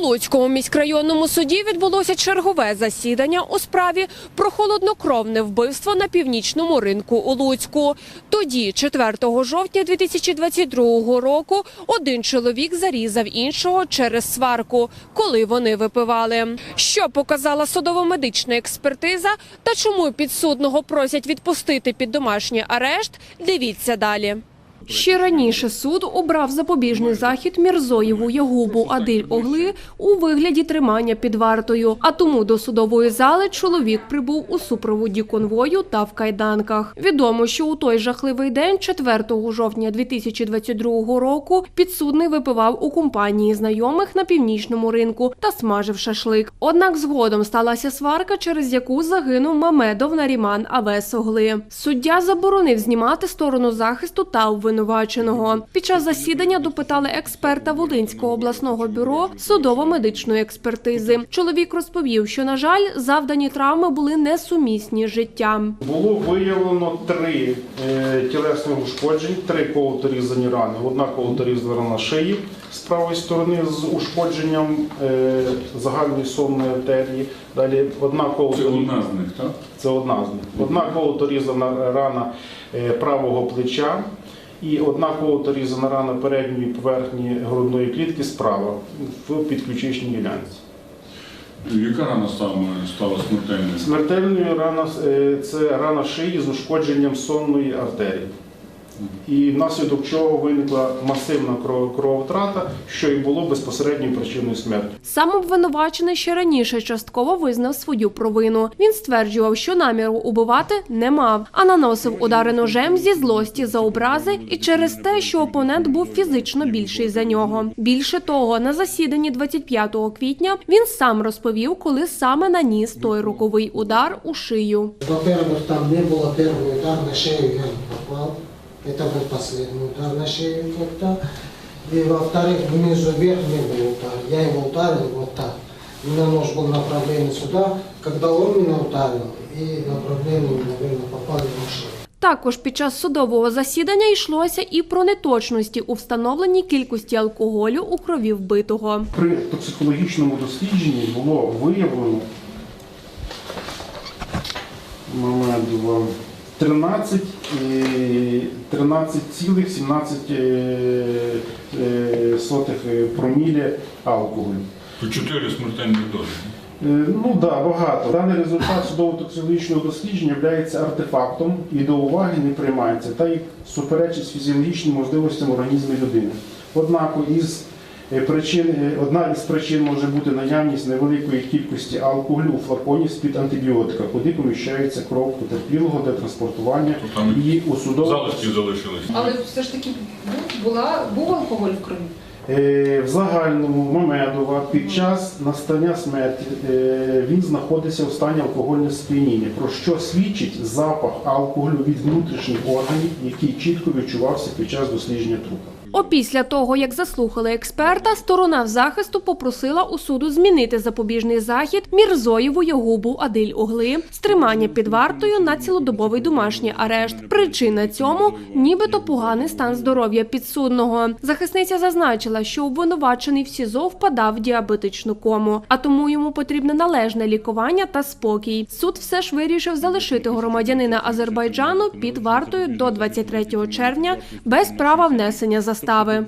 Луцькому міськрайонному суді відбулося чергове засідання у справі про холоднокровне вбивство на північному ринку у Луцьку. Тоді, 4 жовтня 2022 року, один чоловік зарізав іншого через сварку, коли вони випивали. Що показала судово-медична експертиза та чому підсудного просять відпустити під домашній арешт, дивіться далі. Ще раніше суд обрав запобіжний захід Мірзоєву Ягубу Адиль Огли у вигляді тримання під вартою. А тому до судової зали чоловік прибув у супроводі конвою та в кайданках. Відомо, що у той жахливий день, 4 жовтня 2022 року, підсудний випивав у компанії знайомих на північному ринку та смажив шашлик. Однак згодом сталася сварка, через яку загинув Мамедов Наріман Авес Огли. Суддя заборонив знімати сторону захисту та обвинуваченого. Під час засідання допитали експерта Волинського обласного бюро судово-медичної експертизи. Чоловік розповів, що на жаль, завдані травми були несумісні з життям. Було виявлено три е, тілесних ушкоджень, три колоторізані рани. Одна колоторізана шиї з правої сторони з ушкодженням е, загальної сонної артерії. Далі одна Це одна з них, так? це одна з них. Одна колоторізана рана е, правого плеча. І однаково дорізана рана передньої поверхні грудної клітки справа в підключичній ділянці. Яка рана стала смертельною? Смертельною рана е, це рана шиї з ушкодженням сонної артерії І внаслідок чого виникла масивна кров- крововтрата, що і було безпосередньою причиною смерті. Сам обвинувачений ще раніше частково визнав свою провину. Він стверджував, що наміру убивати не мав, а наносив удари ножем зі злості за образи і через те, що опонент був фізично більший за нього. Більше того, на засіданні 25 квітня він сам розповів, коли саме наніс той руковий удар у шию. Во-первых, там не было первый удар на шею, я не попал. Это был последний удар на шею как-то. И во-вторых, внизу вверх не был удар. Я его ударил вот так. У меня нож был направлен сюда. Когда он меня ударил, и направление, наверное, попали в шею. Також під час судового засідання йшлося і про неточності у встановленій кількості алкоголю у крові вбитого. При токсикологічному дослідженні було виявлено Мамедова 13, е, 13,17 е, е, сотих е, промілі алкоголю. Чотири смертельних дози. Е, Ну да, багато. Даний результат судово-токсикологічного дослідження є артефактом і до уваги не приймається, та й суперечить фізіологічним можливостям організму людини. Однак із е, причин, е, одна із причин може бути наявність невеликої кількості алкоголю у флаконі з-під антибіотика, куди поміщається кров потерпілого для транспортування там і у судово Залишки залишились. Але все ж таки був, була, був алкоголь в крові. Е, В загальному Мамедова під час настання смерті е, він знаходився в стані алкогольного сп'яніння, про що свідчить запах алкоголю від внутрішніх органів, який чітко відчувався під час дослідження трупа. Опісля того, як заслухали експерта, сторона захисту попросила у суду змінити запобіжний захід Мірзоєву Ягубу Адиль Огли з тримання під вартою на цілодобовий домашній арешт. Причина цьому нібито поганий стан здоров'я підсудного. Захисниця зазначила, що обвинувачений в СІЗО впадав в діабетичну кому, а тому йому потрібне належне лікування та спокій. Суд все ж вирішив залишити громадянина Азербайджану під вартою до 23 червня без права внесення застави.